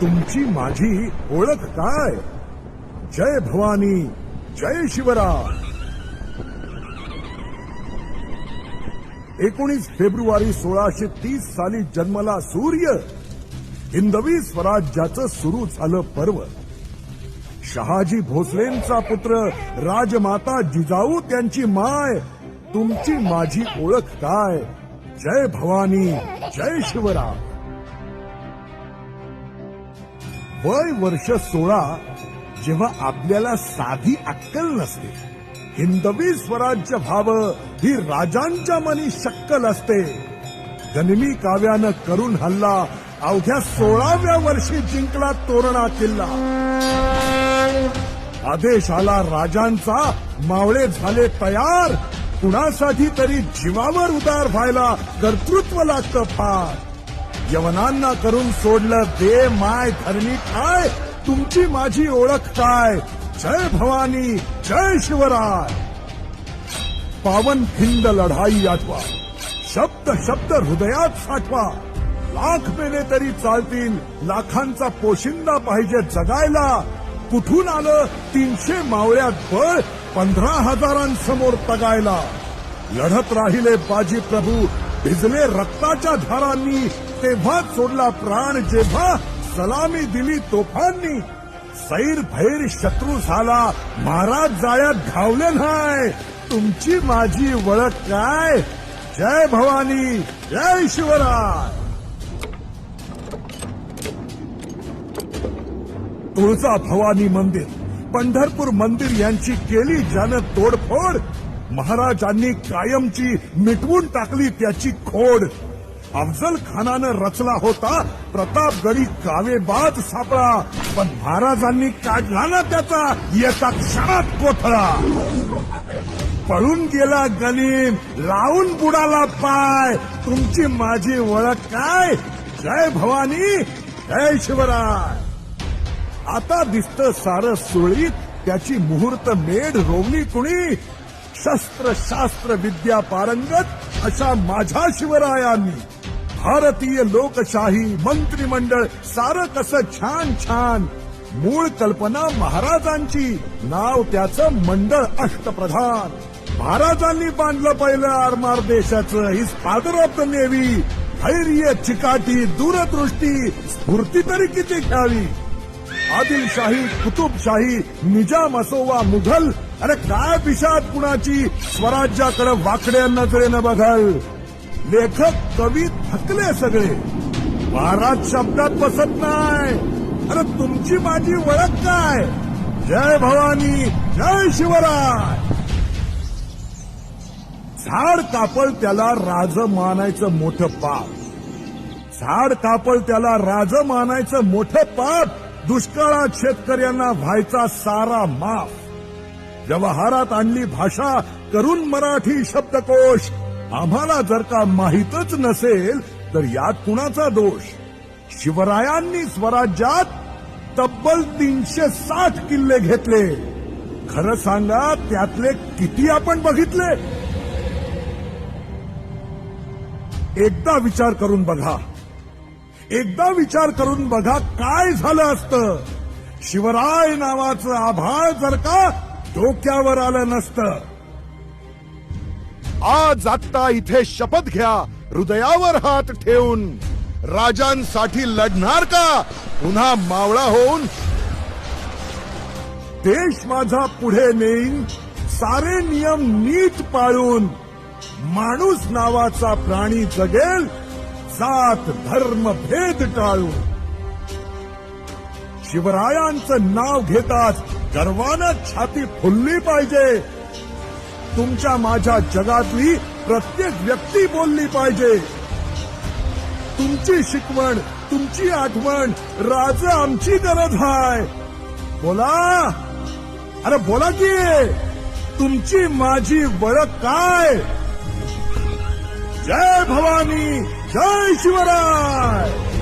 तुमची माझी ओळख काय? जय भवानी जय शिवराम एकोणीस फेब्रुवारी सोळाशे तीस साली जन्मला सूर्य. हिंदवी स्वराज्याचं सुरू झालं पर्व. शहाजी भोसलेंचा पुत्र राजमाता जिजाऊ त्यांची माय. तुमची माझी ओळख काय? जय भवानी जय शिवराम वय वर्ष सोळा जेव्हा आपल्याला साधी अक्कल नसते. हिंदवी स्वराज्य भाव ही राजांच्या मनी शक्कल असते. गनिमी काव्यानं करून हल्ला अवघ्या सोळाव्या वर्षी जिंकला तोरणा किल्ला. आदेश आला राजांचा मावळे झाले तयार. कुणासाठी तरी जीवावर उदार व्हायला कर्तृत्व लागतं फार. यवनांना करून सोडलं दे माय धरणी काय तुमची माझी ओळख काय? जय भवानी जय शिवराय. पावन खिंड लढाई आठवा. शब्द शब्द हृदयात साठवा. लाख मेले तरी चालतील. लाखांचा पोशिंदा पाहिजे जगायला. कुठून आलं तीनशे मावळ्यात बळ? पंधरा हजारांसमोर तगायला. लढत राहिले बाजी प्रभू. भिजले रक्ताच्या धारांनी तेव्हा सोडला प्राण जेव्हा सलामी दिली तोफांनी. सैर भैर शत्रू झाला महाराज जाळ्यात घावले नाही. तुमची माझी ओळख काय? जय भवानी जय शिवराय. तुळजा भवानी मंदिर पंढरपूर मंदिर यांची केली ज्यानं तोडफोड महाराजांनी कायमची मिटवून टाकली त्याची खोड. अफजल खानानं रचला होता प्रतापगडी कावेबाज सापळा. पण महाराजांनी काढला ना त्याचा एका क्षणात कोथळा पळून गेला गनीम लावून बुडाला पाय. तुमची माझी ओळख काय? जय भवानी जय शिवराय. आता दिसत सारं सुळीत त्याची मुहूर्त मेढ रोवली कुणी? शस्त्र शास्त्र विद्या पारंगत अशा माझ्या शिवरायांनी भारतीय लोकशाही मंत्रिमंडळ सारं कसं छान छान. मूळ कल्पना महाराजांची नाव त्याचं मंडळ अष्टप्रधान. महाराजांनी बांधलं पहिलं आरमार देशाचं ही फादर ऑफ द नेव्ही धैर्य चिकाटी दूरदृष्टी स्फूर्ती तरी किती घ्यावी? आदिलशाही कुतुबशाही निजाम असो वा मुघल अरे काय पिशात कुणाची? स्वराज्याकडे वाकड्या नजरेनं बघाल. लेखक कवी थकले सगळे. महाराज शब्दात बसत नाही. अरे तुमची माझी ओळख काय? जय भवानी जय शिवराय. झाड कापल त्याला राज मानायचं मोठं पाप. झाड कापल त्याला राज मानायचं मोठं पाप. दुष्काळात शेतकऱ्यांना व्हायचा सारा माफ. व्यवहारात आणली भाषा करून मराठी शब्दकोश. आम्हाला जर का माहीतच नसेल तर यात कुणाचा दोष? शिवरायांनी स्वराज्यात तब्बल तीनशे साठ किल्ले घेतले. खरं सांगा त्यातले किती आपण बघितले? एकदा विचार करून बघा. एकदा विचार करून बघा काय झालं असतं. शिवराय नावाचं आभाळ जर का डोक्यावर आलं नसतं. आज आत्ता इथे शपथ घ्या हृदयावर हात ठेवून. राजांसाठी लढणार का? पुन्हा मावळा होऊन. देश माझा पुढे नेईन सारे नियम नीट पाळून. माणूस नावाचा प्राणी जगेल जात धर्म भेद टाळून. शिवरायांचं नाव घेताच गर्वानं छाती फुलली पाहिजे. तुमच्या माझ्या जगातली प्रत्येक व्यक्ती बोलली पाहिजे. तुमची शिकवण तुमची आठवण राज आमची गरज आहे बोला. अरे बोला की तुमची माझी ओळख काय? जय भवानी जय शिवराय.